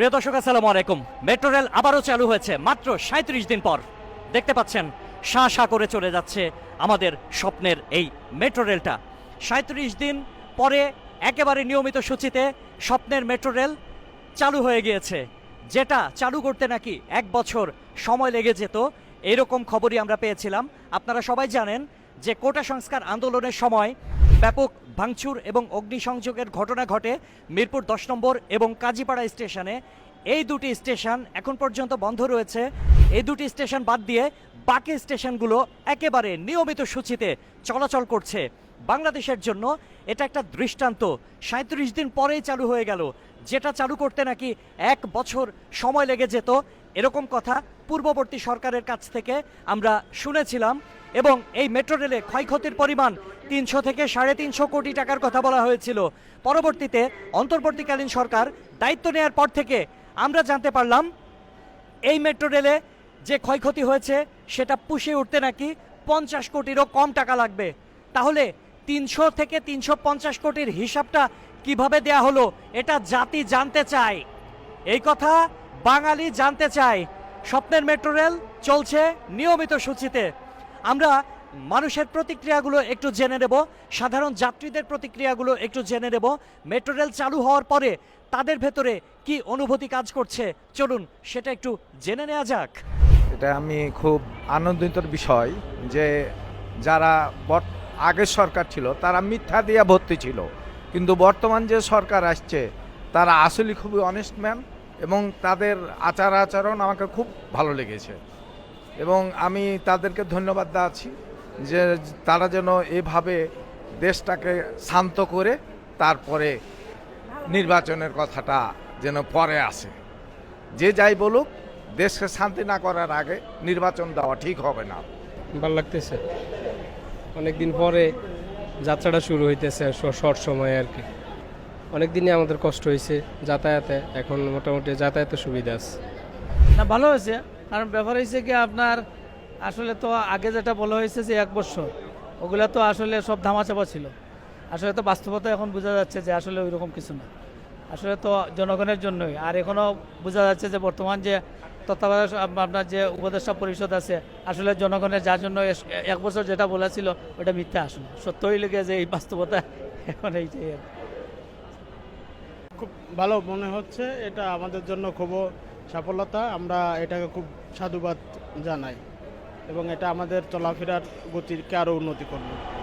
প্রিয় দর্শক, আসসালামু আলাইকুম। মেট্রো রেল আবারও চালু হয়েছে মাত্র সাঁত্রিশ দিন পর। দেখতে পাচ্ছেন, শাঁ শাঁ করে চলে যাচ্ছে আমাদের স্বপ্নের এই মেট্রো রেলটা। সাঁত্রিশ দিন পরে একেবারে নিয়মিত সূচিতে স্বপ্নের মেট্রো রেল চালু হয়ে গিয়েছে। যেটা চালু করতে নাকি এক বছর সময় লেগে যেত, এরকম খবরই আমরা পেয়েছিলাম। আপনারা সবাই জানেন যে কোটা সংস্কার আন্দোলনের সময় ব্যাপক ভাঙচুর এবং অগ্নিসংযোগের ঘটনা ঘটে মিরপুর দশ নম্বর এবং কাজীপাড়া স্টেশনে। এই দুটি স্টেশন এখন পর্যন্ত বন্ধ রয়েছে। এই দুটি স্টেশন বাদ দিয়ে বাকি স্টেশনগুলো একেবারে নিয়মিত সূচিতে চলাচল করছে। বাংলাদেশের জন্য এটা একটা দৃষ্টান্ত। সাঁত্রিশ দিন পরেই চালু হয়ে গেল। যেটা চালু করতে নাকি এক বছর সময় লেগে যেত, এরকম কথা পূর্ববর্তী সরকারের কাছ থেকে আমরা শুনেছিলাম। এবং এই মেট্রো রেলে ক্ষয়ক্ষতির পরিমাণ তিনশো থেকে সাড়ে তিনশো কোটি টাকার কথা বলা হয়েছিল। পরবর্তীতে অন্তর্বর্তীকালীন সরকার দায়িত্ব নেওয়ার পর থেকে আমরা জানতে পারলাম, এই মেট্রো রেলে যে ক্ষয়ক্ষতি হয়েছে সেটা পুষিয়ে উঠতে নাকি পঞ্চাশ কোটিরও কম টাকা লাগবে। তাহলে তিনশো থেকে তিনশো পঞ্চাশ কোটির হিসাবটা কীভাবে দেয়া হলো, এটা জাতি জানতে চায়। এই কথা বাঙালি জানতে চায়। স্বপ্নের মেট্রো রেল চলছে নিয়মিত সূচিতে। আমরা মানুষের প্রতিক্রিয়াগুলো একটু জেনে নেব, সাধারণ যাত্রীদের প্রতিক্রিয়াগুলো একটু জেনে নেব। মেট্রো রেল চালু হওয়ার পরে তাদের ভেতরে কি অনুভূতি কাজ করছে? চলুন সেটা একটু জেনে নেওয়া যাক। এটা আমি খুব আনন্দিত বিষয় যে যারা আগের সরকার ছিল, তারা মিথ্যা দিয়ে ভর্তি ছিল। কিন্তু বর্তমান যে সরকার আসছে, তারা আসলে খুবই অনেস্ট ম্যান এবং তাদের আচার আচরণ আমাকে খুব ভালো লেগেছে। এবং আমি তাদেরকে ধন্যবাদ দেওয়াচ্ছি যে তারা যেন এভাবে দেশটাকে শান্ত করে তারপরে নির্বাচনের কথাটা যেন পরে আসে। যে যাই বলুক দেশকে শান্তি না করার আগে নির্বাচন দেওয়া ঠিক হবে না। ভালো লাগতেছে। অনেক দিন পরে যাত্রাটা শুরু হইতেছে শর্ট সময়ে আর কি। অনেক দিনই আমাদের কষ্ট হয়েছে যাতায়াতে। এখন মোটামুটি যাতায়াতের সুবিধা আছে। না ভালো হয়েছে। কারণ ব্যাপার হয়েছে কি, আপনার আসলে তো আগে যেটা বলা হয়েছে যে এক বছর, ওগুলা তো আসলে সব ধামাচাপা ছিল। আসলে তো বাস্তবতা এখন বোঝা যাচ্ছে যে আসলে ওই রকম কিছু না। আসলে তো জনগণের জন্যই। আর এখনও বোঝা যাচ্ছে যে বর্তমান যে তত্ত্বাবধায়ক আপনার যে উপদেষ্টা পরিষদ আছে, আসলে জনগণের যার জন্য এক বছর যেটা বলেছিল ওটা মিথ্যা আসলে। সত্যই লেগে যে এই বাস্তবতা এখন এই যে খুব ভালো মনে হচ্ছে। এটা আমাদের জন্য খুব সফলতা আমরা এটাকে খুব সাধুবাদ জানাই এবং এটা আমাদের চলাফেরার গতিকে আরও উন্নতি করবে।